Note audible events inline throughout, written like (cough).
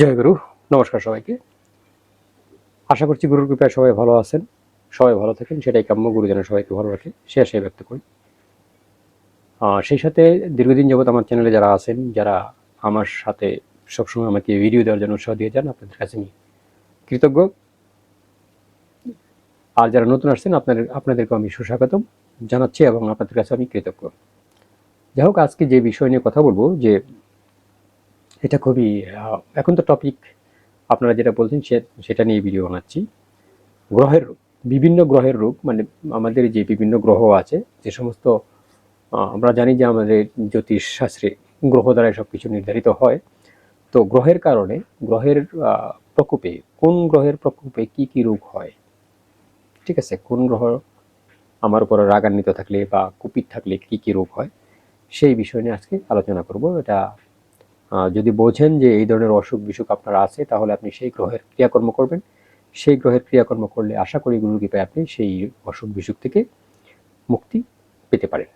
জয় গুরু, নমস্কার সবাইকে। আশা করছি গুরুর কৃপায় সবাই ভালো আছেন, সবাই ভালো থাকেন, সেটাই কাম্য গুরুজনের সবাইকে ভালো রাখে, সে আশাই ব্যক্ত করি। সেই সাথে দীর্ঘদিন যাবত আমার চ্যানেলে যারা আছেন, যারা আমার সাথে সবসময় আমাকে ভিডিও দেওয়ার জন্য উৎসাহ দিয়ে যান, আপনাদের কাছে আমি কৃতজ্ঞ। আর যারা নতুন আসছেন, আপনাদের আপনাদেরকে আমি সুস্বাগতম জানাচ্ছি এবং আপনাদের কাছে আমি কৃতজ্ঞ। যাই হোক, আজকে যে বিষয় নিয়ে কথা বলব, যে এটা খুবই এখন তো টপিক আপনারা যেটা বলছেন সে- সেটা নিয়ে ভিডিও বানাচ্ছি। গ্রহের, বিভিন্ন গ্রহের রোগ মানে আমাদের যে বিভিন্ন গ্রহ আছে, যে সমস্ত আমরা জানি যে আমাদের জ্যোতিষশাস্ত্রে গ্রহ দ্বারা সব কিছু নির্ধারিত হয়। তো গ্রহের কারণে, গ্রহের প্রকোপে, কোন গ্রহের প্রকোপে কি কি রোগ হয়? ঠিক আছে, কোন গ্রহ আমার উপর রাগান্বিত থাকলে বা কুপিত থাকলে কি কি রোগ হয়, সেই বিষয় নিয়ে আজকে আলোচনা করব। এটা যদি বোঝেন যে এই ধরনের অসুখ বিসুখ আপনার আছে, তাহলে আপনি সেই গ্রহের ক্রিয়াকর্ম করবেন। সেই গ্রহের ক্রিয়াকর্ম করলে আশা করি গুরুর কৃপায় আপনি সেই অসুখ বিসুখ থেকে মুক্তি পেতে পারেন।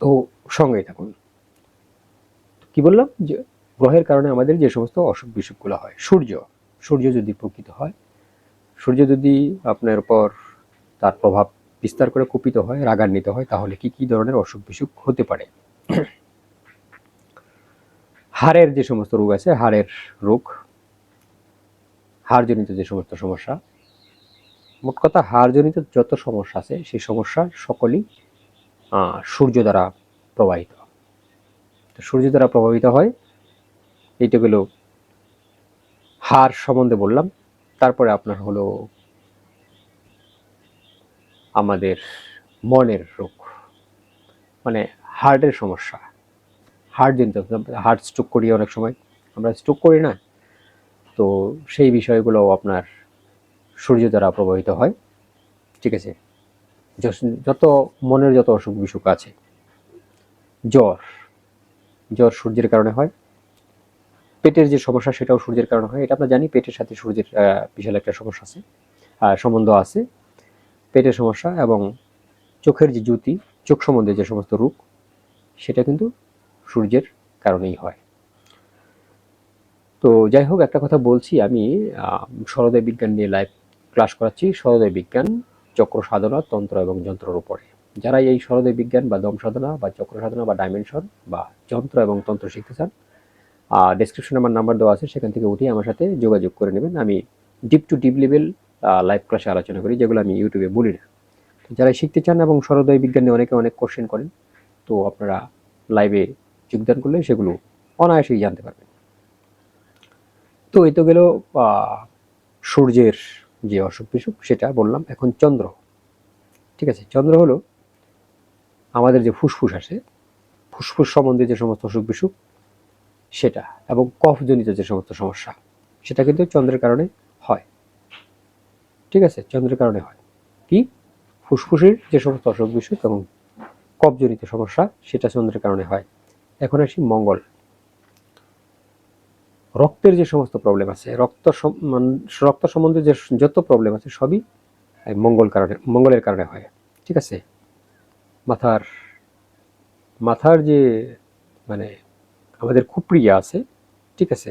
তো সঙ্গেই থাকুন। কি বললাম? যে গ্রহের কারণে আমাদের যে সমস্ত অসুখ বিসুখগুলো হয়, সূর্য সূর্য যদি প্রকৃত হয়, সূর্য যদি আপনার উপর তার প্রভাব বিস্তার করে কুপিত হয়, রাগান্বিত হয়, তাহলে কি কি ধরনের অসুখ বিসুখ হতে পারে? হাড়ের যে সমস্ত রোগ আছে, হাড়ের রোগ, হাড়জনিত যে সমস্ত সমস্যা, মোট কথা হাড়জনিত যত সমস্যা আছে, সেই সমস্যা সকলই সূর্য দ্বারা প্রবাহিত। তো সূর্য দ্বারা প্রভাবিত হয়, এইটা গেল হাড় সম্বন্ধে বললাম, তারপরে আপনার হলো আমাদের মনের রোগ মানে হার্টের সমস্যা। হার্ট জনিত হার্ট স্ট্রোক করি অনেক সময়। আমরা স্ট্রোক করি না, তো সেই বিষয়গুলো আপনার সূর্য দ্বারা প্রভাবিত হয়। ঠিক আছে? যত মনের যত অসুখ বিসুখ আছে, জ্বর জ্বর সূর্যের কারণে হয়। পেটের যে সমস্যা সেটাও সূর্যের কারণে হয়। এটা আমরা জানি, পেটের সাথে সূর্যের বিশাল একটা সমস্যা আছে সম্বন্ধ আছে। পেটের সমস্যা এবং চোখের যে জ্যোতি চোখ সম্বন্ধে যে সমস্ত রোগ, সেটা কিন্তু সূর্যের কারণেই হয়। তো যাই হোক, একটা কথা বলছি আমি সরোদয় বিজ্ঞান নিয়ে লাইভ ক্লাস করাচ্ছি, সরোদয় বিজ্ঞান, চক্র সাধনা, তন্ত্র এবং যন্ত্রের উপরে। যারা এই সরোদয় বিজ্ঞান বা দম সাধনা বা চক্র সাধনা বা ডাইমেনশন বা যন্ত্র এবং তন্ত্র শিখতে চান ডেসক্রিপশনে আমার নাম্বার দেওয়া আছে, সেখান থেকে উঠিয়ে আমার সাথে যোগাযোগ করে নেবেন। আমি deep to deep level live ক্লাসে আলোচনা করি, যেগুলো আমি ইউটিউবে বলি না। যারা শিখতে চান এবং সরোদয় বিজ্ঞান নিয়ে অনেকে অনেক কোশ্চেন করেন, তো আপনারা লাইভে যোগদান করলে সেগুলো অনায়াসেই জানতে পারবেন। তো এই তো গেল সূর্যের যে অসুখ বিসুখ, সেটা বললাম, এখন চন্দ্র। ঠিক আছে, চন্দ্র হলো আমাদের যে ফুসফুস আছে, ফুসফুস সম্বন্ধে যে সমস্ত অসুখ বিসুখ, সেটা এবং কফজনিত যে সমস্ত সমস্যা, সেটা কিন্তু চন্দ্রের কারণে হয়। ঠিক আছে, চন্দ্রের কারণে হয়। কি? ফুসফুসের যে সমস্ত অসুখ বিসুখ এবং কফজনিত সমস্যা, সেটা চন্দ্রের কারণে হয়। এখন আসি মঙ্গল। রক্তের যে সমস্ত প্রবলেম আছে, রক্ত রক্ত সম্বন্ধে যে যত প্রবলেম আছে সবই মঙ্গল কারণে মঙ্গলের কারণে হয়, ঠিক আছে? মাথার মাথার যে মানে আমাদের খুপড়িয়া আছে, ঠিক আছে?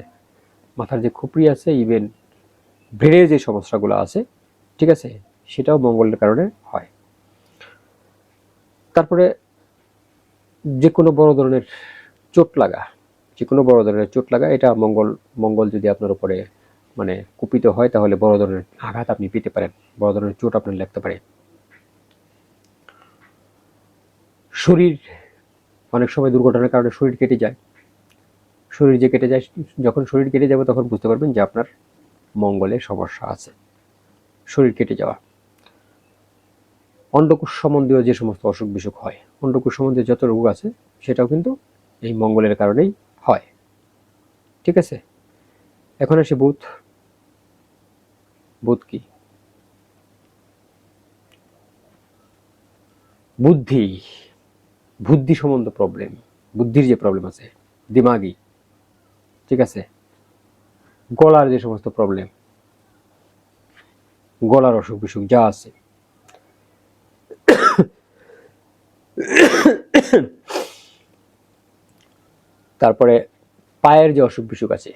মাথার যে খুপড়ি আছে ইভেন ব্রেনের যে সমস্যাগুলো আছে, ঠিক আছে? সেটাও মঙ্গলের কারণে হয়। তারপরে যে কোনো বড় ধরনের চোট লাগা যে কোনো বড় ধরনের চোট লাগা, এটা মঙ্গল মঙ্গল যদি আপনার উপরে মানে কুপিত হয়, তাহলে বড় ধরনের আঘাত আপনি পেতে পারেন, বড় ধরনের চোট আপনার লাগতে পারে। শরীর, অনেক সময় দুর্ঘটনার কারণে শরীর কেটে যায়। শরীর যে কেটে যায়, যখন শরীর কেটে যাবে, তখন বুঝতে পারবেন যে আপনার মঙ্গলে সমস্যা আছে। শরীর কেটে যাওয়া। অন্ডকোষ সম্বন্ধীয় যে সমস্ত অসুখ বিসুখ হয়, অন্ডকোষ সম্বন্ধীয় যত রোগ আছে, সেটাও কিন্তু এই মঙ্গলের কারণেই হয়। ঠিক আছে? এখন আসি বুধ। বুধ কি? বুদ্ধি। বুদ্ধি সম্বন্ধ প্রবলেম বুদ্ধির যে প্রবলেম আছে, দিমাগি। ঠিক আছে? গলার যে সমস্ত প্রবলেম গলার অসুখ বিসুখ যা আছে তারপরে পায়ের যে অসুখ বিসুখ আছে,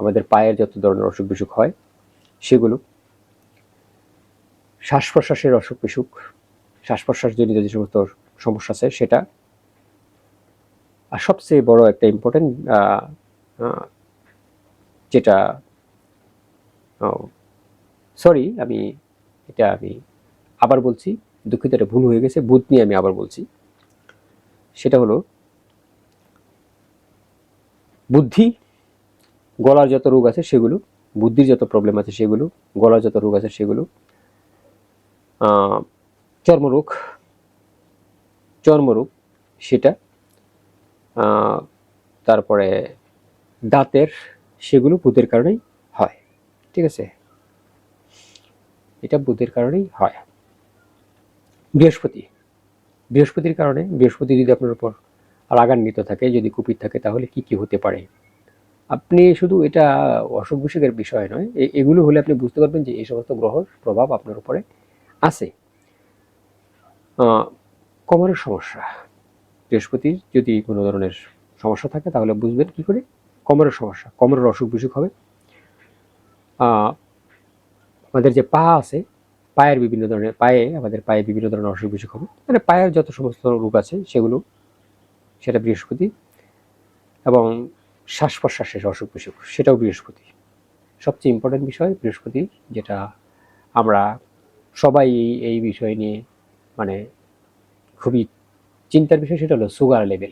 আমাদের পায়ের যত ধরনের অসুখ বিসুখ হয়, সেগুলো শ্বাস প্রশ্বাসের অসুখ বিসুখ শ্বাস প্রশ্বাসজনিত যে সমস্ত সমস্যা আছে সেটা। আর সবচেয়ে বড় একটা ইম্পর্টেন্ট যেটা সরি আমি এটা আমি আবার বলছি, দুঃখিত, এটা ভুল হয়ে গেছে বুধ নিয়ে আমি আবার বলছি। সেটা হলো বুদ্ধি, গলার যত রোগ আছে সেগুলো, বুদ্ধির যত প্রবলেম আছে সেগুলো, গলার যত রোগ আছে সেগুলো চর্মরোগ চর্মরোগ, সেটা তারপরে দাঁতের সেগুলো বুধের কারণেই হয়, ঠিক আছে? এটা বুধের কারণেই হয়। বৃহস্পতি, বৃহস্পতির কারণে, বৃহস্পতি যদি আপনার উপর রাগান্বিত থাকে, যদি কুপিত থাকে, তাহলে কি কি হতে পারে? আপনি শুধু এটা অসুখ বিসুখের বিষয় নয় এগুলো হলে আপনি বুঝতে পারবেন যে এই সমস্ত গ্রহর প্রভাব আপনার উপরে আছে। কোমরের সমস্যা। বৃহস্পতির যদি কোনো ধরনের সমস্যা থাকে, তাহলে বুঝবেন কি করে? কোমরের সমস্যা, কোমরের অসুখ বিসুখ হবে আমাদের যে পা আছে, পায়ের বিভিন্ন ধরনের, পায়ে, আমাদের পায়ে বিভিন্ন ধরনের অসুখ বিসুখ হবে। মানে পায়ের যত সমস্ত রোগ আছে, সেগুলো সেটা বৃহস্পতি এবং শ্বাস প্রশ্বাসের অসুখ বিসুখ, সেটাও বৃহস্পতি। সবচেয়ে ইম্পর্টেন্ট বিষয় বৃহস্পতি, যেটা আমরা সবাই এই- বিষয় নিয়ে মানে খুবই চিন্তার বিষয় সেটা হলো সুগার লেভেল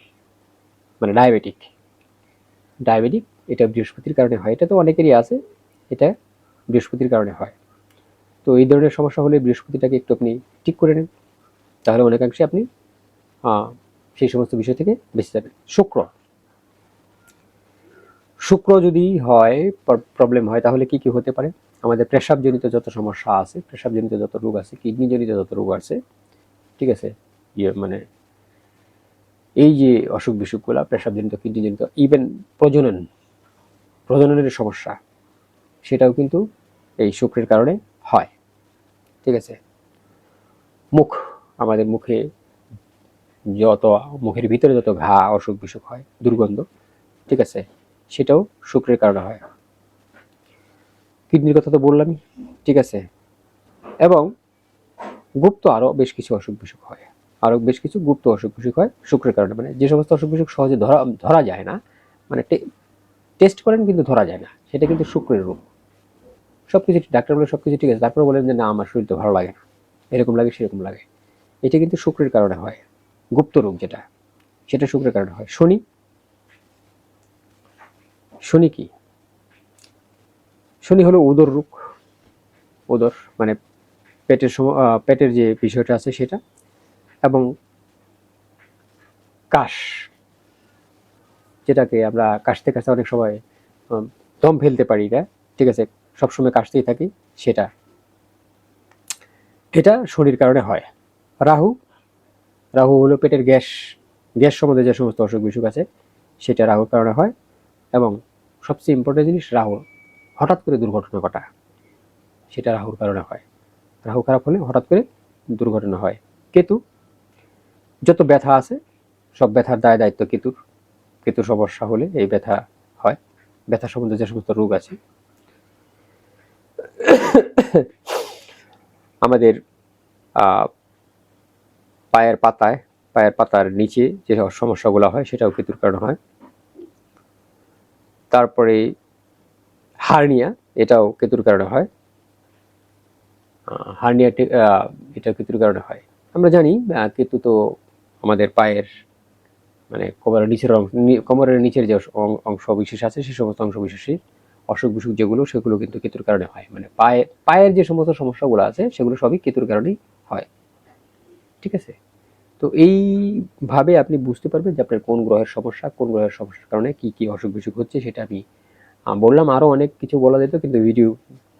মানে ডায়াবেটিক ডায়াবেটিক এটা বৃহস্পতির কারণে হয়, এটা তো অনেকেরই আছে, এটা বৃহস্পতির কারণে হয়। তো এই ধরনের সমস্যা হলে বৃহস্পতিটাকে একটু আপনি ঠিক করে নিন। তাহলে অনেকাংশে আপনি সেই সমস্ত বিষয় থেকে বেঁচে যাবেন শুক্র। শুক্র যদি হয় প্রবলেম হয়, তাহলে কি কি হতে পারে? আমাদের প্রেসাবজনিত যত সমস্যা আছে প্রেসাবজনিত যত রোগ আছে, কিডনিজনিত যত রোগ আছে, ঠিক আছে? ইয়ে মানে এই যে অসুখ বিসুখগুলা প্রেসাবজনিত কিডনিজনিত ইভেন প্রজনন, প্রজননের সমস্যা, সেটাও কিন্তু এই শুক্রের কারণে হয়। ঠিক আছে? মুখ, আমাদের মুখে যত মুখের ভিতরে যত ঘা, অসুখ বিসুখ হয়, দুর্গন্ধ, ঠিক আছে, সেটাও শুক্রের কারণে হয়। কিডনির কথা তো বললামই, ঠিক আছে। এবং গুপ্ত আরও বেশ কিছু অসুখ বিসুখ হয়। আরও বেশ কিছু গুপ্ত অসুখ বিসুখ হয় শুক্রের কারণে। মানে যে সমস্ত অসুখ বিসুখ সহজে ধরা ধরা যায় না মানে টেস্ট করেন কিন্তু ধরা যায় না, সেটা কিন্তু শুক্রের রোগ সব কিছু ডাক্তার বলে সব কিছু ঠিক আছে তারপরে বলেন যে না, আমার শরীর তো ভালো লাগে না। এরকম লাগে, সেরকম লাগে। এটা কিন্তু শুক্রের কারণে হয়। গুপ্ত রোগ যেটা, সেটা শুক্রের কারণে হয়। শনি? শনি কি? শনি হলো উদর রোগ উদর মানে পেটের পেটের যে বিষয়টা আছে সেটা। এবং কাশ, যেটাকে আমরা কাশতে কাশতে অনেক সময় দম ফেলতে পারি, না? ঠিক আছে? সবসময় কাশতেই থাকি সেটা। এটা শনির কারণে হয়। রাহু রাহু হলো পেটের গ্যাস গ্যাস সম্বন্ধে যে সমস্ত অসুখ বিসুখ আছে, সেটা রাহুর কারণে হয় এবং সবচেয়ে ইম্পর্টেন্ট জিনিস রাহু হঠাৎ করে দুর্ঘটনা ঘটা, সেটা রাহুর কারণে হয়। রাহু খারাপ হলে হঠাৎ করে দুর্ঘটনা হয়। কেতু, যত ব্যথা আছে, সব ব্যথার দায় দায়িত্ব কেতুর। কেতুর সমস্যা হলে এই ব্যথা হয়। ব্যথা সম্বন্ধে যে সমস্ত রোগ আছে, (coughs) আমাদের পায়ের পাতায়, পায়ের পাতার নিচে যে সমস্যাগুলো হয় সেটাও কেতুর কারণে হয়। তারপরে হার্নিয়া, এটাও কেতুর কারণে হয় হার্নিয়া এটা কেতুর কারণে হয়। আমরা জানি কেতু তো আমাদের পায়ের মানে কোমরের নিচের অংশ কোমরের নিচের যে অংশ বিশেষ আছে, সে সমস্ত অংশ বিশেষই অসুখ বিসুখ যেগুলো, সেগুলো কিন্তু কেতুর কারণে হয়। মানে পায়ে, পায়ের যে সমস্ত সমস্যাগুলো আছে, সেগুলো সবই কেতুর কারণেই হয়। ঠিক আছে? তো এইভাবে আপনি বুঝতে পারবেন যে আপনার কোন গ্রহের সমস্যা, কোন গ্রহের সমস্যার কারণে কি কি অসুখ বিসুখ হচ্ছে সেটা আমি বললাম আরও অনেক কিছু বলা যেত কিন্তু ভিডিও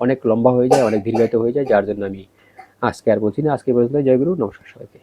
অনেক লম্বা হয়ে যায়, অনেক দীর্ঘায়িত হয়ে যায়, যার জন্য আমি আজকে আর বলছি না। আজকে পর্যন্ত জয়গুরু নমস্কার সবাইকে।